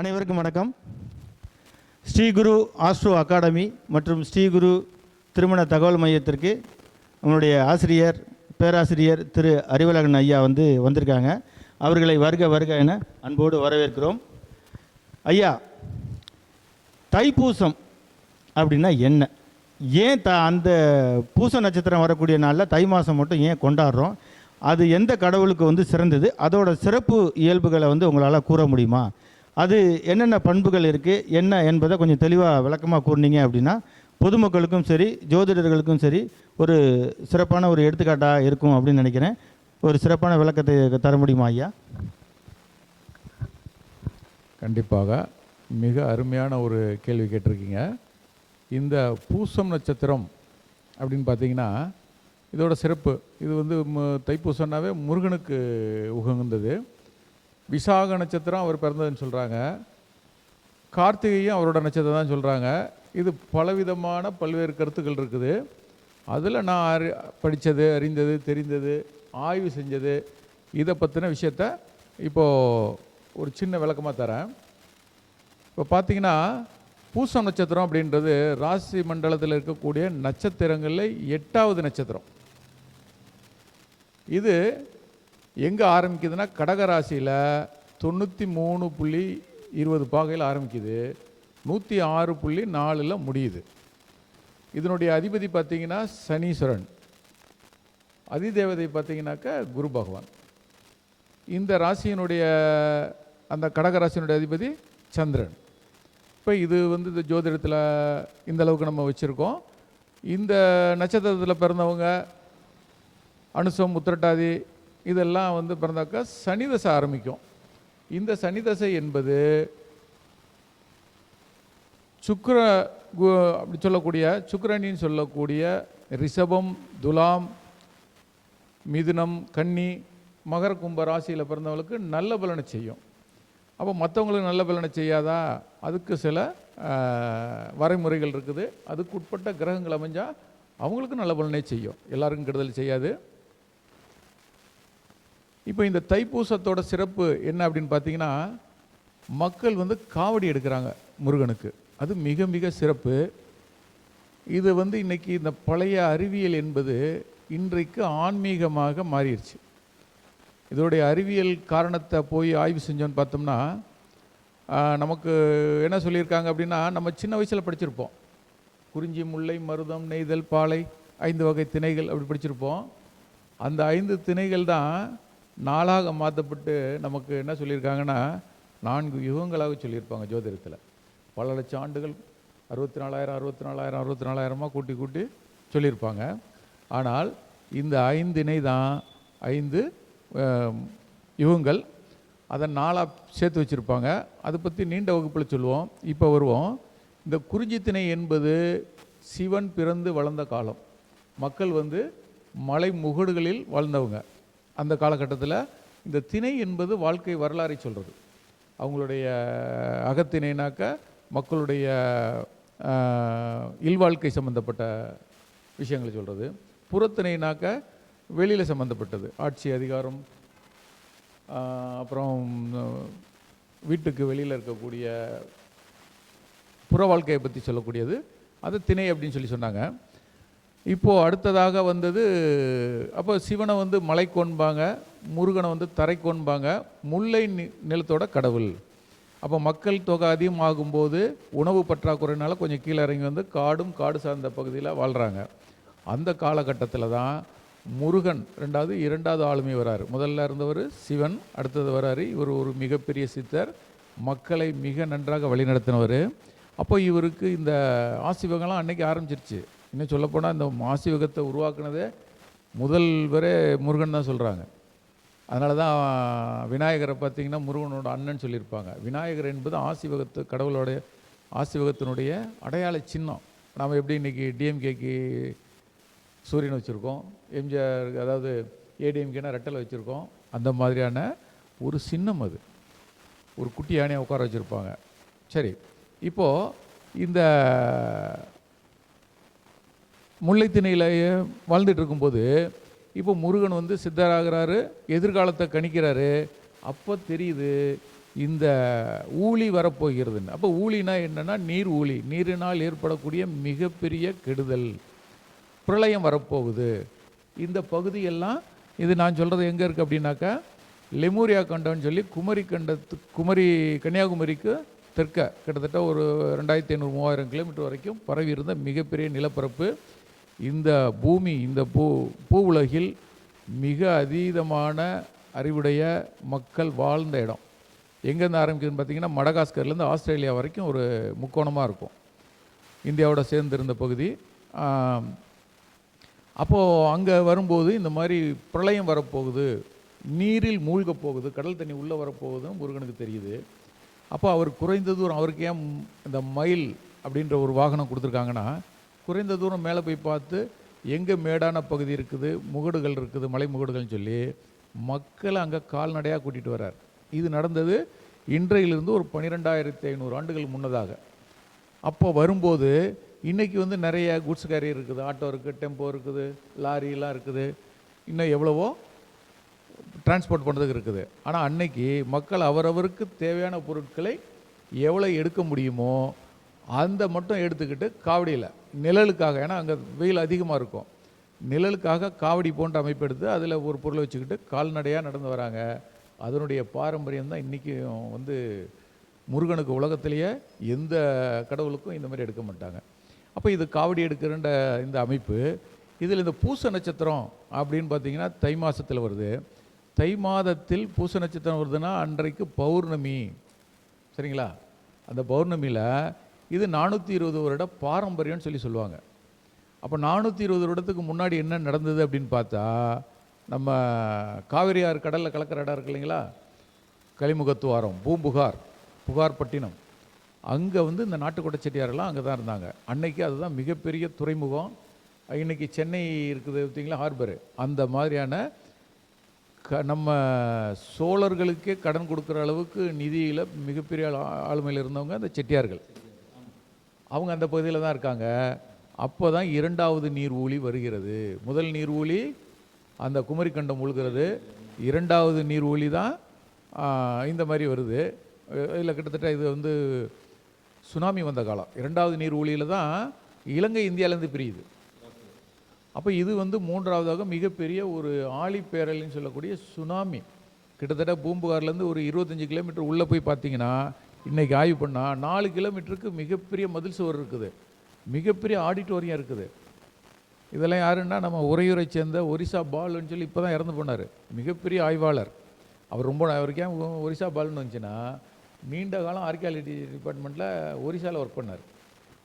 அனைவருக்கும் வணக்கம். Sri Guru astro academy மற்றும் ஸ்ரீகுரு திருமண தகவல் மையத்திற்கு நம்மளுடைய ஆசிரியர் பேராசிரியர் திரு அறிவழகன் ஐயா வந்து வந்திருக்காங்க. அவர்களை வருக வருக என அன்போடு வரவேற்கிறோம். ஐயா தைப்பூசம் அப்படின்னா என்ன? ஏன் த அந்த பூச நட்சத்திரம் வரக்கூடிய நாளில் தை மாதம் மட்டும் ஏன் கொண்டாடுறோம்? அது எந்த கடவுளுக்கு வந்து சிறந்தது? அதோட சிறப்பு இயல்புகளை வந்து உங்களால் கூற முடியுமா? அது என்னென்ன பண்புகள் இருக்குது என்ன என்பதை கொஞ்சம் தெளிவாக விளக்கமாக கூறினீங்க அப்படின்னா பொதுமக்களுக்கும் சரி ஜோதிடர்களுக்கும் சரி ஒரு சிறப்பான ஒரு எடுத்துக்காட்டாக இருக்கும் அப்படின்னு நினைக்கிறேன். ஒரு சிறப்பான விளக்கத்தை தர முடியுமா ஐயா? கண்டிப்பாக. மிக அருமையான ஒரு கேள்வி கேட்டிருக்கீங்க. இந்த பூசம் நட்சத்திரம் அப்படின்னு பார்த்தீங்கன்னா இதோட சிறப்பு. இது வந்து மு- தைப்பூசம்னாவே முருகனுக்கு உகந்தது. விசாக நட்சத்திரம் அவர் பிறந்ததுன்னு சொல்கிறாங்க கார்த்திகையும் அவரோட நட்சத்திரம் தான் சொல்கிறாங்க இது பலவிதமான பல்வேறு கருத்துக்கள் இருக்குது. அதில் நான் அறி படித்தது அறிந்தது தெரிந்தது ஆய்வு செஞ்சது இதை பற்றின விஷயத்த இப்போது ஒரு சின்ன விளக்கமாக தரேன். இப்போ பார்த்தீங்கன்னா பூசம் நட்சத்திரம் அப்படின்றது ராசி மண்டலத்தில் இருக்கக்கூடிய நட்சத்திரங்களில் எட்டாவது நட்சத்திரம். இது எங்கே ஆரம்பிக்குதுன்னா கடக ராசியில் தொண்ணூற்றி மூணு புள்ளி இருபது பாகையில் ஆரம்பிக்குது. நூற்றி ஆறு புள்ளி நாலில் முடியுது. இதனுடைய அதிபதி பார்த்திங்கன்னா சனீஸ்வரன். அதிதேவதை பார்த்தீங்கன்னாக்கா குரு பகவான். இந்த ராசியினுடைய அந்த கடக ராசியினுடைய அதிபதி சந்திரன். இப்போ இது வந்து இந்த ஜோதிடத்தில் இந்தளவுக்கு நம்ம வச்சுருக்கோம். இந்த நட்சத்திரத்தில் பிறந்தவங்க அனுசம் உத்திரட்டாதி இதெல்லாம் வந்து பிறந்தாக்கா சனி தசை ஆரம்பிக்கும். இந்த சனி தசை என்பது சுக்கர கு- அப்படி சொல்லக்கூடிய சுக்கிரனின்னு சொல்லக்கூடிய ரிஷபம் துலாம் மிதுனம் கன்னி மகர கும்ப ராசியில் பிறந்தவங்களுக்கு நல்ல பலனை செய்யும். அப்போ மற்றவங்களுக்கு நல்ல பலனை செய்யாதா? அதுக்கு சில வரைமுறைகள் இருக்குது. அதுக்கு உட்பட்ட கிரகங்கள் அமைஞ்சால் அவங்களுக்கு நல்ல பலனே செய்யும். எல்லாருக்கும் கெடுதல் செய்யாது. இப்போ இந்த தைப்பூசத்தோட சிறப்பு என்ன அப்படின்னு பார்த்தீங்கன்னா மக்கள் வந்து காவடி எடுக்கிறாங்க முருகனுக்கு. அது மிக மிக சிறப்பு. இது வந்து இன்றைக்கி இந்த பழைய அறிவியல் என்பது இன்றைக்கு ஆன்மீகமாக மாறிடுச்சு. இதோடைய அறிவியல் காரணத்தை போய் ஆய்வு செஞ்சோன்னு பார்த்தோம்னா நமக்கு என்ன சொல்லியிருக்காங்க அப்படின்னா நம்ம சின்ன வயசில் படிச்சிருப்போம். குறிஞ்சி முல்லை மருதம் நெய்தல் பாலை ஐந்து வகை திணைகள் அப்படி படிச்சிருப்போம். அந்த ஐந்து திணைகள் தான் நாளாக மாற்றப்பட்டு நமக்கு என்ன சொல்லியிருக்காங்கன்னா நான்கு யுகங்களாக சொல்லியிருப்பாங்க ஜோதிடத்தில். பல லட்சம் ஆண்டுகள் அறுபத்தி நாலாயிரம் அறுபத்தி நாலாயிரம் அறுபத்தி நாலாயிரமாக கூட்டி கூட்டி சொல்லியிருப்பாங்க. ஆனால் இந்த ஐந்தினை தான் ஐந்து யுகங்கள் அதை நாளாக சேர்த்து வச்சுருப்பாங்க. அதை பற்றி நீண்ட வகுப்பில் சொல்லுவோம். இப்போ வருவோம். இந்த குறிஞ்சி திணை என்பது சிவன் பிறந்து வளர்ந்த காலம். மக்கள் வந்து மலை முகடுகளில் வாழ்ந்தவங்க. அந்த காலகட்டத்தில் இந்த திணை என்பது வாழ்க்கை வரலாறை சொல்கிறது அவங்களுடைய அகத்திணைனாக்க மக்களுடைய இல்வாழ்க்கை சம்மந்தப்பட்ட விஷயங்களை சொல்கிறது புறத்திணைனாக்க வெளியில் சம்மந்தப்பட்டது ஆட்சி அதிகாரம் அப்புறம் வீட்டுக்கு வெளியில் இருக்கக்கூடிய புற வாழ்க்கையை பற்றி சொல்லக்கூடியது. அது திணை அப்படின்னு சொல்லி சொன்னாங்க. இப்போது அடுத்ததாக வந்தது அப்போ சிவனை வந்து மலை கொண்பாங்க முருகனை வந்து தரை கொண்பாங்க முல்லை நி நிலத்தோட கடவுள். அப்போ மக்கள் தொகை அதிகமாகும்போது உணவு பற்றாக்குறையினால கொஞ்சம் கீழே இறங்கி வந்து காடும் காடு சார்ந்த பகுதியில் வாழ்கிறாங்க அந்த காலகட்டத்தில் தான் முருகன் ரெண்டாவது இரண்டாவது ஆளுமை வராரு. முதல்ல இருந்தவர் சிவன் அடுத்தது வராரு இவர் ஒரு மிகப்பெரிய சித்தர் மக்களை மிக நன்றாக வழிநடத்தினவர். அப்போ இவருக்கு இந்த ஆசிவகம்லாம் அன்னைக்கு ஆரம்பிச்சிருச்சு. இன்னும் சொல்லப்போனால் இந்த மாசி யுகத்தை உருவாக்குனதே முதல் முதல்வரே முருகன் தான் சொல்கிறாங்க அதனால தான் விநாயகரை பார்த்தீங்கன்னா முருகனோட அண்ணன் சொல்லியிருப்பாங்க. விநாயகர் என்பது ஆசிவகத்து கடவுளோடைய ஆசிவகத்தினுடைய அடையாள சின்னம். நாம் எப்படி இன்னைக்கு டிஎம்கேக்கு சூரியன் வச்சுருக்கோம் எம்ஜிஆர் அதாவது ஏடிஎம்கேனா ரெட்டலை வச்சுருக்கோம் அந்த மாதிரியான ஒரு சின்னம் அது. ஒரு குட்டி யானையை உட்கார வச்சுருப்பாங்க. சரி இப்போது இந்த முல்லைத்திணையிலேயே வாழ்ந்துட்டு இருக்கும்போது இப்போ முருகன் வந்து சித்தராகிறாரு எதிர்காலத்தை கணிக்கிறாரு. அப்போ தெரியுது இந்த ஊழி வரப்போகிறதுன்னு. அப்போ ஊழினா என்னென்னா நீர் ஊழி. நீரினால் ஏற்படக்கூடிய மிகப்பெரிய கெடுதல் பிரளயம் வரப்போகுது. இந்த பகுதியெல்லாம் இது நான் சொல்கிறது எங்கே இருக்குது அப்படின்னாக்கா லெமூரியா கண்டம்னு சொல்லி குமரி கண்டத்து குமரி கன்னியாகுமரிக்கு தெற்க கிட்டத்தட்ட ஒரு ரெண்டாயிரத்தி ஐநூறு மூவாயிரம் கிலோமீட்டர் வரைக்கும் பரவி இருந்த மிகப்பெரிய நிலப்பரப்பு. இந்த பூமி இந்த பூ பூ உலகில் மிக அதீதமான அறிவுடைய மக்கள் வாழ்ந்த இடம். எங்கேருந்து ஆரம்பிக்குதுன்னு பார்த்தீங்கன்னா மடகாஸ்கர்லேருந்து ஆஸ்திரேலியா வரைக்கும் ஒரு முக்கோணமாக இருக்கும். இந்தியாவோட சேர்ந்து இருந்த பகுதி. அப்போது அங்கே வரும்போது இந்த மாதிரி பிரளயம் வரப்போகுது. நீரில் மூழ்க போகுது. கடல் தண்ணி உள்ளே வரப்போகுதுன்னு முருகனுக்கு தெரியுது. அப்போ அவர் குறைந்த தூரம் அவருக்கு ஏன் இந்த மயில் அப்படின்ற ஒரு வாகனம் கொடுத்துருக்காங்கன்னா குறைந்த தூரம் மேலே போய் பார்த்து எங்கே மேடான பகுதி இருக்குது? முகடுகள் இருக்குது மலை முகடுகள்னு சொல்லி மக்களை அங்கே கால்நடையாக கூட்டிகிட்டு வர்றார். இது நடந்தது இன்றையிலிருந்து ஒரு பன்னிரெண்டாயிரத்தி ஐநூறு ஆண்டுகள் முன்னதாக. அப்போ வரும்போது இன்றைக்கி வந்து நிறைய குட்ஸ் கேரியர் இருக்குது. ஆட்டோ இருக்குது டெம்போ இருக்குது லாரிலாம் இருக்குது. இன்னும் எவ்வளவோ டிரான்ஸ்போர்ட் பண்ணுறதுக்கு இருக்குது. ஆனால் அன்னைக்கு மக்கள் அவரவருக்கு தேவையான பொருட்களை எவ்வளோ எடுக்க முடியுமோ அந்த மட்டும் எடுத்துக்கிட்டு காவடியில் நிழலுக்காக ஏன்னா அங்கே வெயில் அதிகமாக இருக்கும். நிழலுக்காக காவடி போன்ற அமைப்பு எடுத்து அதில் ஒரு பொருளை வச்சுக்கிட்டு கால்நடையாக நடந்து வராங்க. அதனுடைய பாரம்பரியம் தான் இன்றைக்கும் வந்து முருகனுக்கு உலகத்திலேயே எந்த கடவுளுக்கும் இந்த மாதிரி எடுக்க மாட்டாங்க. அப்போ இது காவடி எடுக்கிறன்ற இந்த அமைப்பு இதில் இந்த பூச நட்சத்திரம் அப்படின்னு பார்த்தீங்கன்னா தை மாதத்தில் வருது. தை மாதத்தில் பூச நட்சத்திரம் வருதுன்னா அன்றைக்கு பௌர்ணமி. சரிங்களா? அந்த பௌர்ணமியில் இது நானூற்றி இருபது வருட பாரம்பரியம்னு சொல்லி சொல்லுவாங்க. அப்போ நானூற்றி இருபது வருடத்துக்கு முன்னாடி என்ன நடந்தது அப்படின்னு பார்த்தா நம்ம காவிரி ஆறு கடலில் கலக்கிற இடம் இருக்கு இல்லைங்களா? கலிமுகத்துவாரம் பூம்புகார் புகார்பட்டினம். அங்கே வந்து இந்த நாட்டுக்கோட்டை செட்டியாரெல்லாம் அங்கே தான் இருந்தாங்க. அன்னைக்கு அதுதான் மிகப்பெரிய துறைமுகம். இன்னைக்கு சென்னை இருக்குது பார்த்தீங்களா? ஹார்பரு. அந்த மாதிரியான க நம்ம சோழர்களுக்கே கடன் கொடுக்குற அளவுக்கு நிதியில் மிகப்பெரிய ஆளுமையில் இருந்தவங்க அந்த செட்டியார்கள். அவங்க அந்த பகுதியில் தான் இருக்காங்க. அப்போ தான் இரண்டாவது நீர் ஊழி வருகிறது. முதல் நீர் ஊழி அந்த குமரிக்கண்டம் முழுகிறது இரண்டாவது நீர் ஊழி தான் இந்த மாதிரி வருது. இதில் கிட்டத்தட்ட இது வந்து சுனாமி வந்த காலம். இரண்டாவது நீர் ஊழியில் தான் இலங்கை இந்தியாவிலேருந்து பிரியுது. அப்போ இது வந்து மூன்றாவதாக மிகப்பெரிய ஒரு ஆழிப்பேரலைன்னு சொல்லக்கூடிய சுனாமி. கிட்டத்தட்ட பூம்புகார்லேருந்து ஒரு இருபத்தஞ்சி கிலோமீட்டர் உள்ளே போய் பார்த்தீங்கன்னா இன்றைக்கி ஆய்வு பண்ணால் நாலு கிலோமீட்டருக்கு மிகப்பெரிய மதில் சுவர் இருக்குது. மிகப்பெரிய ஆடிட்டோரியம் இருக்குது. இதெல்லாம் யாருன்னா நம்ம உரையூரை சேர்ந்த ஒரிசா பாலுன்னு சொல்லி இப்போ தான் இறந்து போனார். மிகப்பெரிய ஆய்வாளர். அவர் ரொம்ப அவருக்கு ஏன் ஒரிசா பால்னு வந்துச்சுன்னா நீண்ட காலம் ஆர்கியாலஜி டிபார்ட்மெண்ட்டில் ஒரிசாவில் ஒர்க் பண்ணார்.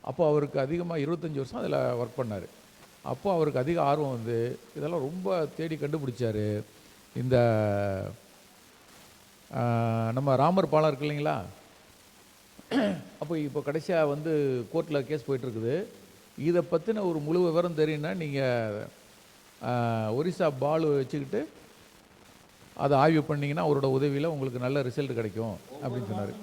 அப்போ அவருக்கு அதிகமாக இருபத்தஞ்சி வருஷம் அதில் ஒர்க் பண்ணார். அப்போ அவருக்கு அதிக ஆர்வம் வந்து இதெல்லாம் ரொம்ப தேடி கண்டுபிடிச்சார். இந்த நம்ம ராமர் பாலம் இருக்கு இல்லைங்களா? அப்போ இப்போ கடைசியாக வந்து கோர்ட்டில் கேஸ் போயிட்டுருக்குது. இதை பற்றின ஒரு முழு விவரம் தெரியும்னா நீங்கள் ஒரிசா பாலு வச்சுக்கிட்டு அதை ஆய்வு பண்ணீங்கன்னா அவரோட உதவியில் உங்களுக்கு நல்ல ரிசல்ட் கிடைக்கும் அப்படின்னு சொன்னார்.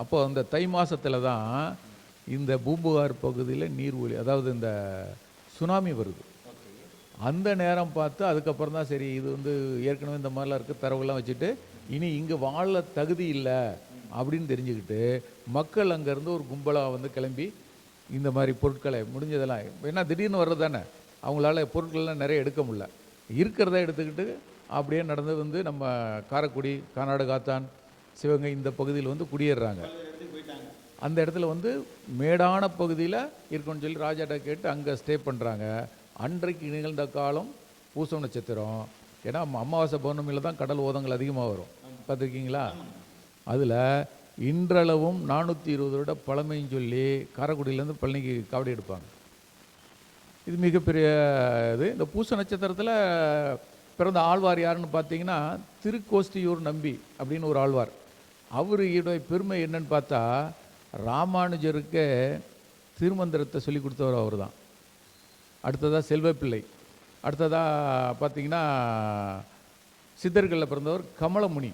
அப்போ அந்த தை மாசத்துல தான் இந்த பூம்புகார் பகுதியில் நீர்வழி அதாவது இந்த சுனாமி வருது. அந்த நேரம் பார்த்து அதுக்கப்புறம் தான் சரி இது வந்து ஏற்கனவே இந்த மாதிரிலாம் இருக்குது தரவுலாம் வச்சுட்டு இனி இங்கே வாழ தகுதி இல்லை அப்படின்னு தெரிஞ்சுக்கிட்டு மக்கள் அங்கேருந்து ஒரு கும்பலாக வந்து கிளம்பி இந்த மாதிரி பொருட்களை முடிஞ்சதெல்லாம் ஏன்னா திடீர்னு வர்றது தானே அவங்களால பொருட்கள்லாம் நிறைய எடுக்க முடியல. இருக்கிறத எடுத்துக்கிட்டு அப்படியே நடந்து வந்து நம்ம காரைக்குடி கர்நாடகாத்தான் சிவகங்கை இந்த பகுதியில் வந்து குடியேறுறாங்க. அந்த இடத்துல வந்து மேடான பகுதியில் இருக்குன்னு சொல்லி ராஜாட்ட கேட்டு அங்கே ஸ்டே பண்ணுறாங்க அன்றைக்கு நிகழ்ந்த காலம் பூசம் நட்சத்திரம் ஏன்னா அமாவாசை பௌர்ணமியில் தான் கடல் ஓதங்கள் அதிகமாக வரும். பார்த்துருக்கீங்களா? அதில் இன்றளவும் நானூற்றி இருபது வருட பழமைன்னு சொல்லி காரைக்குடியிலேருந்து பழனிக்கு காவடி எடுப்பாங்க. இது மிகப்பெரிய இது. இந்த பூச நட்சத்திரத்தில் பிறந்த ஆழ்வார் யாருன்னு பார்த்தீங்கன்னா திருக்கோஷ்டியூர் நம்பி அப்படின்னு ஒரு ஆழ்வார். அவருடைய பெருமை என்னன்னு பார்த்தா ராமானுஜருக்கு திருமந்திரத்தை சொல்லி கொடுத்தவர் அவர் தான் அடுத்ததாக செல்வப்பிள்ளை. அடுத்ததாக பார்த்தீங்கன்னா சித்தர்களில் பிறந்தவர் கமலமுனி.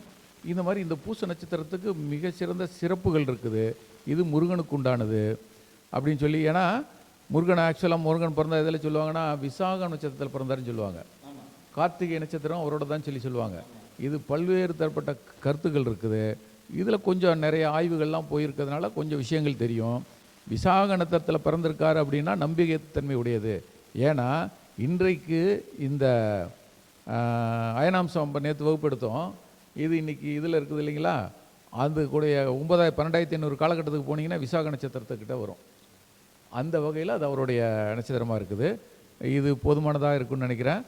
இந்த மாதிரி இந்த பூச நட்சத்திரத்துக்கு மிக சிறந்த சிறப்புகள் இருக்குது. இது முருகனுக்கு உண்டானது அப்படின்னு சொல்லி ஏன்னா முருகன் ஆக்சுவலாக முருகன் பிறந்த இதில் சொல்லுவாங்கன்னா விசாக நட்சத்திரத்தில் பிறந்தாருன்னு சொல்லுவாங்க. கார்த்திகை நட்சத்திரம் அவரோட தான் சொல்லி சொல்லுவாங்க. இது பல்வேறு தரப்பட்ட கருத்துக்கள் இருக்குது. இதில் கொஞ்சம் நிறைய ஆய்வுகள்லாம் போயிருக்கிறதுனால கொஞ்சம் விஷயங்கள் தெரியும். விசாக நட்சத்திரத்தில் பிறந்திருக்காரு அப்படின்னா நம்பிக்கைத்தன்மை உடையது. ஏன்னா இன்றைக்கு இந்த அயனாம்சம் நம்ம நேற்று வகுப்பெடுத்தோம். இது இன்னைக்கு இதில் இருக்குது இல்லைங்களா? அது கூடிய ஒன்பதாயிரம் பன்னெண்டாயிரத்தி ஐநூறு காலகட்டத்துக்கு போனீங்கன்னா விசாக நட்சத்திரத்துக்கிட்ட வரும். அந்த வகையில் அது அவருடைய நட்சத்திரமாக இருக்குது. இது போதுமானதாக இருக்குன்னு நினைக்கிறேன்.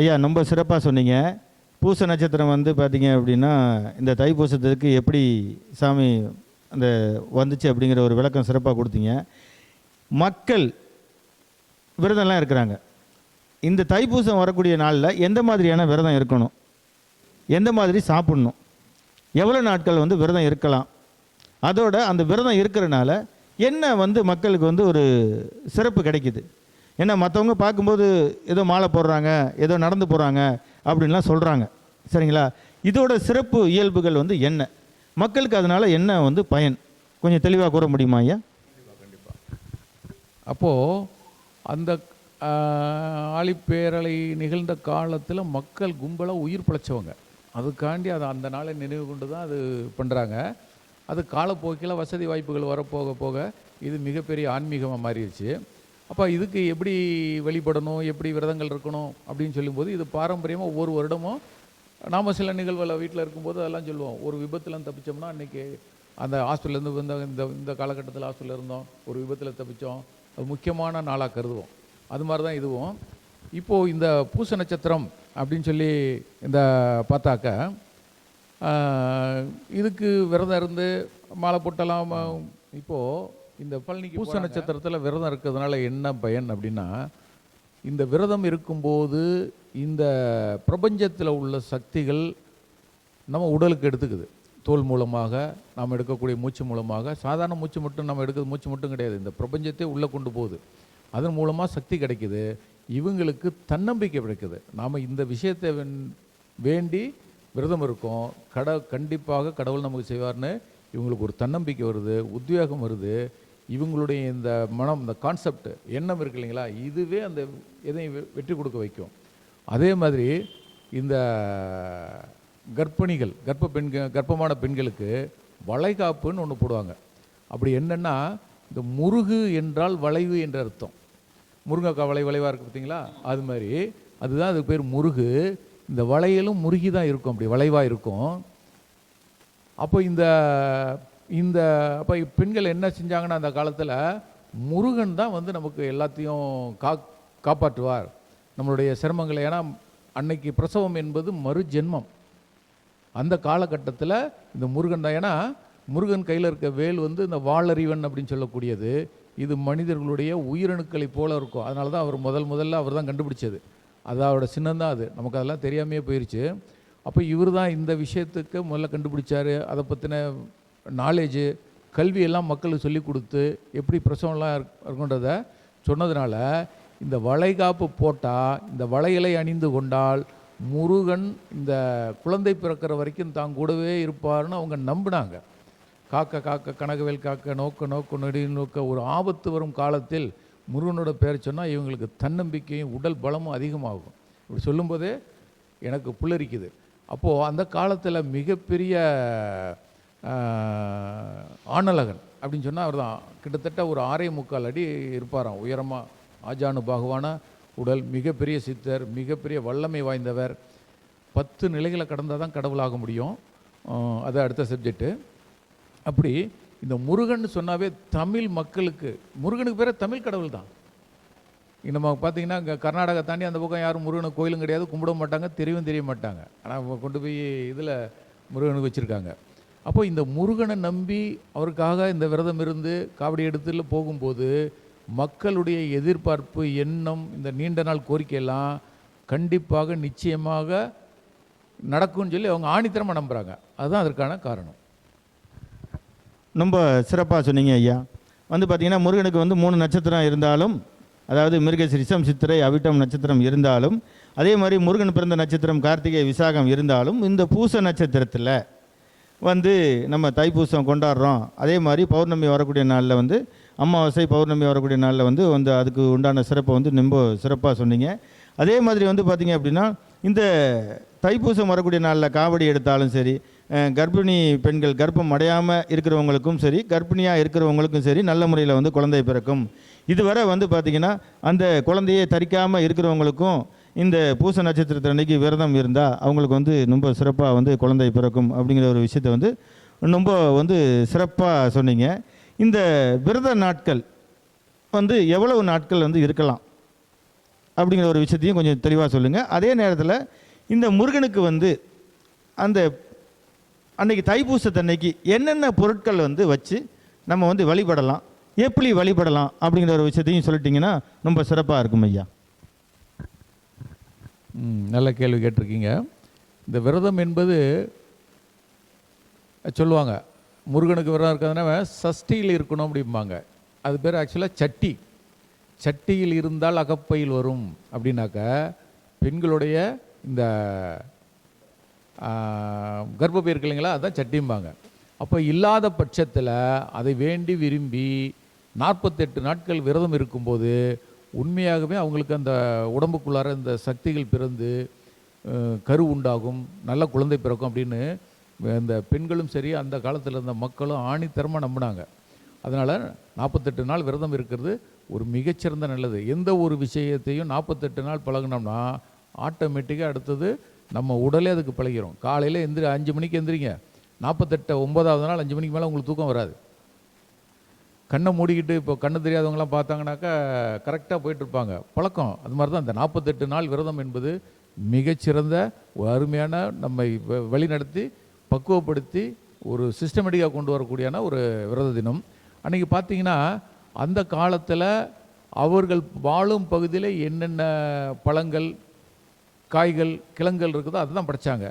ஐயா ரொம்ப சிறப்பாக சொன்னீங்க. பூச நட்சத்திரம் வந்து பார்த்தீங்க அப்படின்னா இந்த தைப்பூசத்துக்கு எப்படி சாமி அந்த வந்துச்சு அப்படிங்கிற ஒரு விளக்கம் சிறப்பாக கொடுத்தீங்க. மக்கள் விரதம்லாம் இருக்கிறாங்க. இந்த தைப்பூசம் வரக்கூடிய நாளில் எந்த மாதிரியான விரதம் இருக்கணும்? எந்த மாதிரி சாப்பிடணும்? எவ்வளோ நாட்கள் வந்து விரதம் இருக்கலாம்? அதோட அந்த விரதம் இருக்கிறனால என்ன வந்து மக்களுக்கு வந்து ஒரு சிறப்பு கிடைக்குது? ஏன்னா மற்றவங்க பார்க்கும்போது ஏதோ மாலை போடுறாங்க ஏதோ நடந்து போகிறாங்க அப்படின்லாம் சொல்கிறாங்க சரிங்களா? இதோட சிறப்பு இயல்புகள் வந்து என்ன? மக்களுக்கு அதனால் என்ன வந்து பயன்? கொஞ்சம் தெளிவாக கூற முடியுமா ஐயா? அப்போது அந்த ஆழிப்பேரலை நிகழ்ந்த காலத்தில் மக்கள் கும்பலாக உயிர் பிழைச்சவங்க. அதுக்காண்டி அதை அந்த நாளை நினைவு கொண்டு தான் அது பண்ணுறாங்க அது காலப்போக்கில் வசதி வாய்ப்புகள் வரப்போக போக இது மிகப்பெரிய ஆன்மீகமாக மாறிடுச்சு. அப்போ இதுக்கு எப்படி வழிபடணும் எப்படி விரதங்கள் இருக்கணும் அப்படின்னு சொல்லும்போது இது பாரம்பரியமாக ஒவ்வொரு வருடமும் நாம் சில நிகழ்வுகளை வீட்டில் இருக்கும்போது அதெல்லாம் சொல்லுவோம். ஒரு விபத்தில் தப்பிச்சோம்னா அன்றைக்கி அந்த ஹாஸ்பிட்டலேருந்து வந்த இந்த இந்த காலகட்டத்தில் ஹாஸ்பிட்டலில் இருந்தோம். ஒரு விபத்தில் தப்பித்தோம் அது முக்கியமான நாளாக கருதுவோம். அது மாதிரி தான் இதுவும். இப்போது இந்த பூச நட்சத்திரம் அப்படின்னு சொல்லி இந்த பார்த்தாக்க இதுக்கு விரதம் இருந்து மாலை போட்டெல்லாம் இப்போது இந்த பழனிக்கு பூச நட்சத்திரத்தில் விரதம் இருக்கிறதுனால என்ன பயன் அப்படின்னா இந்த விரதம் இருக்கும்போது இந்த பிரபஞ்சத்தில் உள்ள சக்திகள் நம்ம உடலுக்கு எடுத்துக்குது. தோல் மூலமாக நாம் எடுக்கக்கூடிய மூச்சு மூலமாக சாதாரண மூச்சு மட்டும் நம்ம எடுக்கிறது மூச்சு மட்டும் கிடையாது. இந்த பிரபஞ்சத்தை உள்ளே கொண்டு போகுது. அதன் மூலமாக சக்தி கிடைக்குது. இவங்களுக்கு தன்னம்பிக்கை கிடைக்குது. நாம் இந்த விஷயத்தை வேண்டி விரதம் இருக்கோம். கட கண்டிப்பாக கடவுள் நமக்கு செய்வார்னு இவங்களுக்கு ஒரு தன்னம்பிக்கை வருது உத்வேகம் வருது. இவங்களுடைய இந்த மனம் இந்த கான்செப்ட் எண்ணம் இருக்கு இல்லைங்களா? இதுவே அந்த எதையும் வெ- வெற்றி கொடுக்க வைக்கும். அதே மாதிரி இந்த கர்ப்பிணிகள் கர்ப்ப பெண்கள் கர்ப்பமான பெண்களுக்கு வளைகாப்புன்னு ஒன்று போடுவாங்க. அப்படி என்னென்னா இந்த முருகு என்றால் வளைவு என்ற அர்த்தம். முருங்கைக்காய் வளை வளைவாக இருக்குது பார்த்தீங்களா? அது மாதிரி. அதுதான் அதுக்கு பேர் முருகு. இந்த வளையலும் முருகி தான் இருக்கும் அப்படி வளைவாக இருக்கும். அப்போ இந்த இந்த அப்போ பெண்கள் என்ன செஞ்சாங்கன்னா அந்த காலத்தில் முருகன் தான் வந்து நமக்கு எல்லாத்தையும் கா காப்பாற்றுவார். நம்மளுடைய சிரமங்களை ஏன்னா அன்னைக்கு பிரசவம் என்பது மறு ஜென்மம் அந்த காலகட்டத்தில் இந்த முருகன் தான் ஏன்னா முருகன் கையில் இருக்க வேல் வந்து இந்த வாளறிவன் அப்படின்னு சொல்லக்கூடியது. இது மனிதர்களுடைய உயிரணுக்களை போல இருக்கும். அதனால தான் அவர் முதல் முதல்ல அவர் தான் கண்டுபிடிச்சது. அதோட சின்னம் தான் அது. நமக்கு அதெல்லாம் தெரியாமையே போயிடுச்சு அப்போ இவர் தான் இந்த விஷயத்துக்கு முதல்ல கண்டுபிடிச்சார். அதை பற்றின நாலேஜு கல்வியெல்லாம் மக்களுக்கு சொல்லி கொடுத்து எப்படி பிரசவம்லாம் இருக்- இருக்குன்றத சொன்னதுனால இந்த வளைகாப்பு போட்டால் இந்த வளையலை அணிந்து கொண்டால் முருகன் இந்த குழந்தை பிறக்கிற வரைக்கும் தான் கூடவே இருப்பார்னு அவங்க நம்பினாங்க. காக்க காக்க கனகவேல் காக்க நோக்க நோக்க நெடி நோக்க ஒரு ஆபத்து வரும் காலத்தில் முருகனோட பேர் சொன்னால் இவங்களுக்கு தன்னம்பிக்கையும் உடல் பலமும் அதிகமாகும். இப்படி சொல்லும்போதே எனக்கு புல்லரிக்குது. அப்போது அந்த காலத்தில் மிகப்பெரிய ஆனலகன் அப்படின்னு சொன்னால் அவர் தான் கிட்டத்தட்ட ஒரு ஆறே முக்கால் அடி இருப்பாராம். உயரமாக ஆஜானு பாகுவான உடல் மிகப்பெரிய சித்தர் மிகப்பெரிய வல்லமை வாய்ந்தவர். பத்து நிலைகளை கடந்தால் தான் கடவுளாக முடியும். அது அடுத்த சப்ஜெக்ட்டு அப்படி இந்த முருகன் சொன்னாவே தமிழ் மக்களுக்கு முருகனுக்கு பேர தமிழ் கடவுள் தான். இங்க நம்ம பார்த்தீங்கன்னா இங்கே கர்நாடகா தாண்டி அந்த பக்கம் யாரும் முருகனுக்கு கோயிலும் கிடையாது கும்பிட மாட்டாங்க தெரியவும் தெரிய மாட்டாங்க. ஆனால் கொண்டு போய் இதில் முருகனுக்கு வச்சுருக்காங்க. அப்போ இந்த முருகனை நம்பி அவருக்காக இந்த விரதம் இருந்து காவடி எடுத்துல போகும்போது மக்களுடைய எதிர்பார்ப்பு எண்ணம் இந்த நீண்ட நாள் கோரிக்கையெல்லாம் கண்டிப்பாக நிச்சயமாக நடக்கும்னு சொல்லி அவங்க ஆணித்தரமாக நம்புகிறாங்க அதுதான் அதற்கான காரணம். ரொம்ப சிறப்பாக சொன்னீங்க ஐயா. வந்து பார்த்திங்கன்னா முருகனுக்கு வந்து மூணு நட்சத்திரம் இருந்தாலும் அதாவது மிருகசிரிசம் சித்திரை அவிட்டம் நட்சத்திரம் இருந்தாலும் அதே மாதிரி முருகன் பிறந்த நட்சத்திரம் கார்த்திகை விசாகம் இருந்தாலும் இந்த பூச நட்சத்திரத்தில் வந்து நம்ம தைப்பூசம் கொண்டாடுறோம். அதே மாதிரி பௌர்ணமி வரக்கூடிய நாளில் வந்து அமாவாசை பௌர்ணமி வரக்கூடிய நாளில் வந்து வந்து அதுக்கு உண்டான சிறப்பை வந்து ரொம்ப சிறப்பாக சொன்னீங்க. அதே மாதிரி வந்து பார்த்திங்க அப்படின்னா இந்த தைப்பூசம் வரக்கூடிய நாளில் காவடி எடுத்தாலும் சரி கர்ப்பிணி பெண்கள் கர்ப்பம் அடையாமல் இருக்கிறவங்களுக்கும் சரி கர்ப்பிணியாக இருக்கிறவங்களுக்கும் சரி நல்ல முறையில் வந்து குழந்தை பிறக்கும். இதுவரை வந்து பார்த்திங்கன்னா அந்த குழந்தையை தரிக்காமல் இருக்கிறவங்களுக்கும் இந்த பூச நட்சத்திரத்தன்னைக்கு விரதம் இருந்தால் அவங்களுக்கு வந்து ரொம்ப சிறப்பாக வந்து குழந்தை பிறக்கும் அப்படிங்கிற ஒரு விஷயத்தை வந்து ரொம்ப வந்து சிறப்பாக சொன்னீங்க. இந்த விரத நாட்கள் வந்து எவ்வளவு நாட்கள் வந்து இருக்கலாம் அப்படிங்கிற ஒரு விஷயத்தையும் கொஞ்சம் தெளிவாக சொல்லுங்கள் அதே நேரத்தில் இந்த முருகனுக்கு வந்து அந்த அன்னைக்கு தைப்பூசத்தன்னைக்கு என்னென்ன பொருட்கள் வந்து வச்சு நம்ம வந்து வழிபடலாம் எப்படி வழிபடலாம் அப்படிங்கிற ஒரு விஷயத்தையும் சொல்லிட்டிங்கன்னா ரொம்ப சிறப்பாக இருக்கும் ஐயா. நல்ல கேள்வி கேட்டிருக்கீங்க. இந்த விரதம் என்பது சொல்லுவாங்க முருகனுக்கு விரதம் இருக்கிறதுனால சஷ்டியில் இருக்கணும் அப்படிம்பாங்க. அது பேர் ஆக்சுவலாக சட்டி. சட்டியில் இருந்தால் அகப்பையில் வரும் அப்படின்னாக்க பெண்களுடைய இந்த கர்ப்பப்பை இருக்கு இல்லைங்களா அதான் சட்டிம்பாங்க. அப்போ இல்லாத பட்சத்தில் அதை வேண்டி விரும்பி நாற்பத்தெட்டு நாட்கள் விரதம் இருக்கும்போது உண்மையாகவே அவங்களுக்கு அந்த உடம்புக்குள்ளார இந்த சக்திகள் பிறந்து கரு உண்டாகும் நல்ல குழந்தை பிறக்கும் அப்படின்னு இந்த பெண்களும் சரி அந்த காலத்தில் இருந்த மக்களும் ஆணித்தரமாக நம்பினாங்க. அதனால் நாற்பத்தெட்டு நாள் விரதம் இருக்கிறது ஒரு மிகச்சிறந்த நல்லது. எந்த ஒரு விஷயத்தையும் நாற்பத்தெட்டு நாள் பழகுனோம்னா ஆட்டோமேட்டிக்காக அடுத்தது நம்ம உடலே அதுக்கு பழகிறோம் காலையில் எந்திரி அஞ்சு மணிக்கு எந்திரிங்க. நாற்பத்தெட்டு ஒன்பதாவது நாள் அஞ்சு மணிக்கு மேலே உங்களுக்கு தூக்கம் வராது. கண்ணை மூடிக்கிட்டு இப்போ கண்ணு தெரியாதவங்களாம் பார்த்தாங்கனாக்கா கரெக்டாக போயிட்டு இருப்பாங்க பழக்கம். அது மாதிரி தான் இந்த நாற்பத்தெட்டு நாள் விரதம் என்பது மிகச்சிறந்த அருமையான நம்மை வ- வழிநடத்தி பக்குவப்படுத்தி ஒரு சிஸ்டமேட்டிக்காக கொண்டு வரக்கூடியான ஒரு விரத தினம். அன்றைக்கி பார்த்தீங்கன்னா அந்த காலத்தில் அவர்கள் வாழும் பகுதியில் என்னென்ன பழங்கள் காய்கள் கிழங்குகள் இருக்குதோ அதை தான் படைச்சாங்க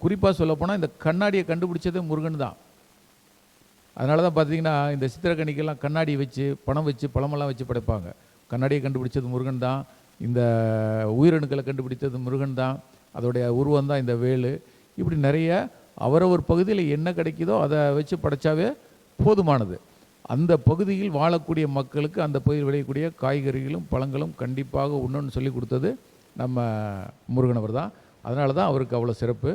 குறிப்பாக சொல்லப்போனால் இந்த கண்ணாடியை கண்டுபிடிச்சதே முருகன் தான். அதனால தான் பார்த்தீங்கன்னா இந்த சித்திரக்கணிக்கெல்லாம் கண்ணாடி வச்சு பணம் வச்சு பழமெல்லாம் வச்சு படைப்பாங்க. கண்ணாடியை கண்டுபிடிச்சது முருகன் தான். இந்த உயிரணுக்களை கண்டுபிடித்தது முருகன் தான். அதோடைய உருவம் தான் இந்த வேலு. இப்படி நிறைய அவரவர் பகுதியில் என்ன கிடைக்குதோ அதை வச்சு படைச்சாவே போதுமானது. அந்த பகுதியில் வாழக்கூடிய மக்களுக்கு அந்த பகுதியில் விளையக்கூடிய காய்கறிகளும் பழங்களும் கண்டிப்பாக உண்ணணும்னு சொல்லி கொடுத்தது நம்ம முருகனவர் தான் அதனால தான் அவருக்கு அவ்வளோ சிறப்பு.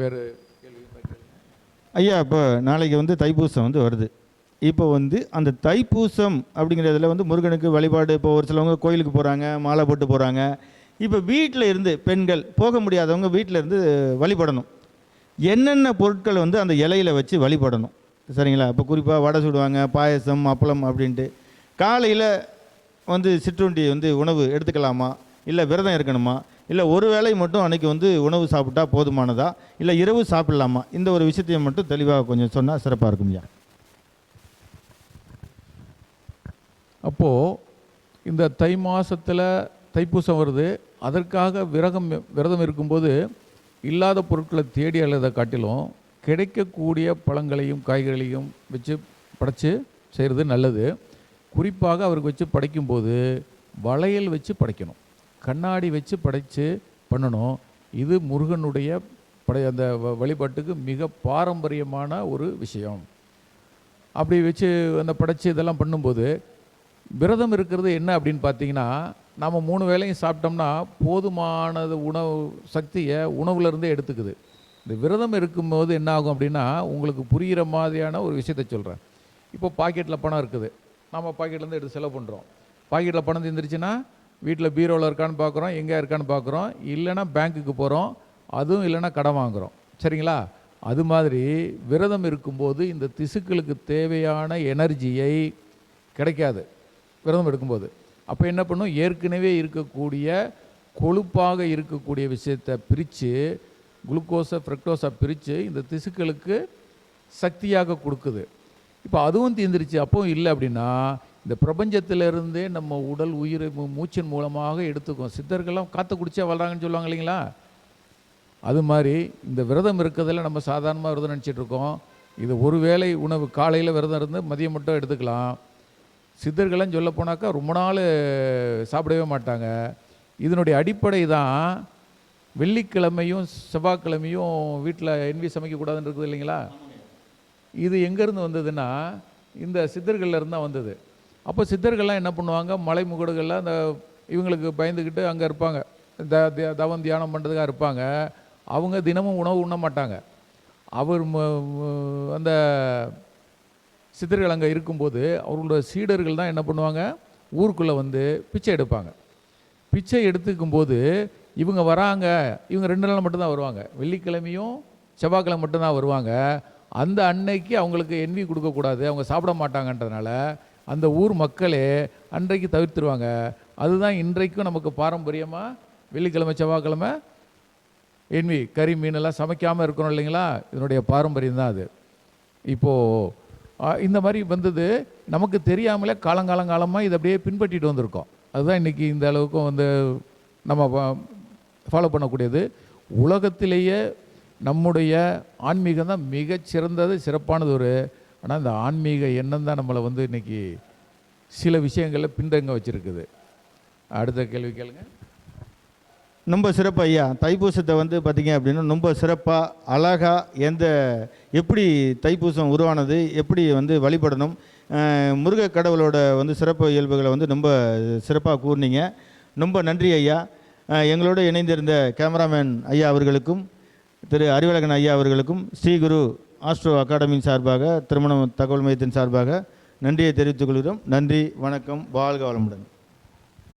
வேறு ஐயா இப்போ நாளைக்கு வந்து தைப்பூசம் வந்து வருது. இப்போ வந்து அந்த தைப்பூசம் அப்படிங்கிறதுல வந்து முருகனுக்கு வழிபாடு இப்போ ஒரு சிலவங்க கோயிலுக்கு போகிறாங்க மாலை போட்டு போகிறாங்க இப்போ வீட்டில் இருந்து பெண்கள் போக முடியாதவங்க வீட்டில் இருந்து வழிபடணும். என்னென்ன பொருட்கள் வந்து அந்த இலையில வச்சு வழிபடணும்? சரிங்களா? இப்போ குறிப்பாக வடை சுடுவாங்க பாயசம் அப்பளம் அப்படின்ட்டு. காலையில் வந்து சிற்றுண்டி வந்து உணவு எடுத்துக்கலாமா? இல்லை விரதம் இருக்கணுமா? இல்லை ஒரு வேளை மட்டும் அன்றைக்கி வந்து உணவு சாப்பிட்டா போதுமானதா? இல்லை இரவு சாப்பிடலாமா? இந்த ஒரு விஷயத்தையும் மட்டும் தெளிவாக கொஞ்சம் சொன்னால் சிறப்பாக இருக்கும் ஐயா அப்போது இந்த தை மாதத்தில் தைப்பூசம் வருது. அதற்காக விரகம் விரதம் இருக்கும்போது இல்லாத பொருட்களை தேடி அழுதை காட்டிலும் கிடைக்கக்கூடிய பழங்களையும் காய்கறிகளையும் வச்சு படைச்சு செய்கிறது நல்லது. குறிப்பாக அவருக்கு வச்சு படைக்கும்போது வளையல் வச்சு படைக்கணும். கண்ணாடி வச்சு படைத்து பண்ணணும். இது முருகனுடைய படை அந்த வ- வழிபாட்டுக்கு மிக பாரம்பரியமான ஒரு விஷயம். அப்படி வச்சு அந்த படைத்து இதெல்லாம் பண்ணும்போது விரதம் இருக்கிறது என்ன அப்படின்னு பார்த்தீங்கன்னா நம்ம மூணு வேளையும் சாப்பிட்டோம்னா போதுமானது உணவு சக்தியை உணவுலேருந்தே எடுத்துக்குது. இந்த விரதம் இருக்கும்போது என்ன ஆகும் அப்படின்னா உங்களுக்கு புரிகிற மாதிரியான ஒரு விஷயத்தை சொல்கிறேன் இப்போ பாக்கெட்டில் பணம் இருக்குது. நம்ம பாக்கெட்லேருந்து எடுத்து செலவு பண்ணுறோம் பாக்கெட்டில் பணம் தந்துருச்சுன்னா வீட்டில் பீரோவில் இருக்கான்னு பார்க்குறோம் எங்கே இருக்கான்னு பார்க்குறோம் இல்லைன்னா பேங்க்குக்கு போகிறோம் அதுவும் இல்லைன்னா கடன் வாங்குகிறோம் சரிங்களா? அது மாதிரி விரதம் இருக்கும்போது இந்த திசுக்களுக்கு தேவையான எனர்ஜியை கிடைக்காது. விரதம் எடுக்கும்போது. அப்போ என்ன பண்ணும்? ஏற்கனவே இருக்கக்கூடிய கொழுப்பாக இருக்கக்கூடிய விஷயத்தை பிரித்து குளுக்கோஸை ஃப்ரக்டோஸை பிரித்து இந்த திசுக்களுக்கு சக்தியாக கொடுக்குது. இப்போ அதுவும் தீர்ந்துருச்சு அப்பவும் இல்லை அப்படின்னா இந்த பிரபஞ்சத்திலிருந்தே நம்ம உடல் உயிர் மூச்சின் மூலமாக எடுத்துக்கும். சித்தர்கள்லாம் காற்று குடிச்சா வளராங்கன்னு சொல்லுவாங்க இல்லைங்களா? அது மாதிரி இந்த விரதம் இருக்கிறதுல நம்ம சாதாரணமாக விரதம் நினச்சிட்டு இருக்கோம். இது ஒரு வேளை உணவு காலையில் விரதம் இருந்து மதியம் மட்டும் எடுத்துக்கலாம். சித்தர்கள்லாம் சொல்ல போனாக்கா ரொம்ப நாள் சாப்பிடவே மாட்டாங்க. இதனுடைய அடிப்படை தான் வெள்ளிக்கிழமையும் செவ்வாய்க்கிழமையும் வீட்டில் என்வி சமைக்கக்கூடாதுன்னு இருக்குது இல்லைங்களா? இது எங்கேருந்து வந்ததுன்னா இந்த சித்தர்கள்ல இருந்து தான் வந்தது. அப்போ சித்தர்கள்லாம் என்ன பண்ணுவாங்க? மலை முகடுகளில் அந்த இவங்களுக்கு பயந்துக்கிட்டு அங்கே இருப்பாங்க. த தவம் தியானம் பண்ணுறதுக்காக இருப்பாங்க. அவங்க தினமும் உணவு உண்ண மாட்டாங்க. அவர் அந்த சித்தர்கள் அங்கே இருக்கும்போது அவர்களோட சீடர்கள் தான் என்ன பண்ணுவாங்க? ஊருக்குள்ளே வந்து பிச்சை எடுப்பாங்க. பிச்சை எடுத்துக்கும்போது இவங்க வராங்க. இவங்க ரெண்டு நாள் மட்டும்தான் வருவாங்க. வெள்ளிக்கிழமையும் செவ்வாய்க்கிழமை மட்டும்தான் வருவாங்க. அந்த அன்னைக்கு அவங்களுக்கு என்வி கொடுக்கக்கூடாது. அவங்க சாப்பிட மாட்டாங்கன்றதுனால அந்த ஊர் மக்களே அன்றைக்கு தவிர்த்துருவாங்க. அதுதான் இன்றைக்கும் நமக்கு பாரம்பரியமாக வெள்ளிக்கிழமை செவ்வாய்க்கிழமை? என்வி கறி மீனெல்லாம் சமைக்காமல் இருக்கணும் இல்லைங்களா? இதனுடைய பாரம்பரியம் தான் அது. இப்போது இந்த மாதிரி வந்தது நமக்கு தெரியாமலே காலங்காலங்காலமாக இதை அப்படியே பின்பற்றிட்டு வந்திருக்கோம். அதுதான் இன்றைக்கி இந்த அளவுக்கும் வந்து நம்ம ஃபாலோ பண்ணக்கூடியது. உலகத்திலேயே நம்முடைய ஆன்மீகம் தான் மிகச்சிறந்தது சிறப்பானது ஒரு ஆனால் இந்த ஆன்மீக எண்ணம் தான் நம்மளை வந்து இன்றைக்கி சில விஷயங்களில் பின்தங்க வச்சுருக்குது. அடுத்த கேள்வி கேளுங்க. ரொம்ப சிறப்பு ஐயா. தைப்பூசத்தை வந்து பார்த்தீங்க அப்படின்னா ரொம்ப சிறப்பாக அழகாக எந்த எப்படி தைப்பூசம் உருவானது எப்படி வந்து வழிபடணும் முருக கடவுளோட வந்து சிறப்பு இயல்புகளை வந்து ரொம்ப சிறப்பாக கூறினீங்க. ரொம்ப நன்றி ஐயா. எங்களோடு இணைந்திருந்த கேமராமேன் ஐயா அவர்களுக்கும் திரு அறிவழகன் ஐயா அவர்களுக்கும் ஸ்ரீகுரு ஆஸ்ட்ரோ அகாடமியின் சார்பாக திருமணம் தகவல் மையத்தின் சார்பாக நன்றியை தெரிவித்துக் கொள்கிறோம். நன்றி வணக்கம் வாழ்க வளமுடன்.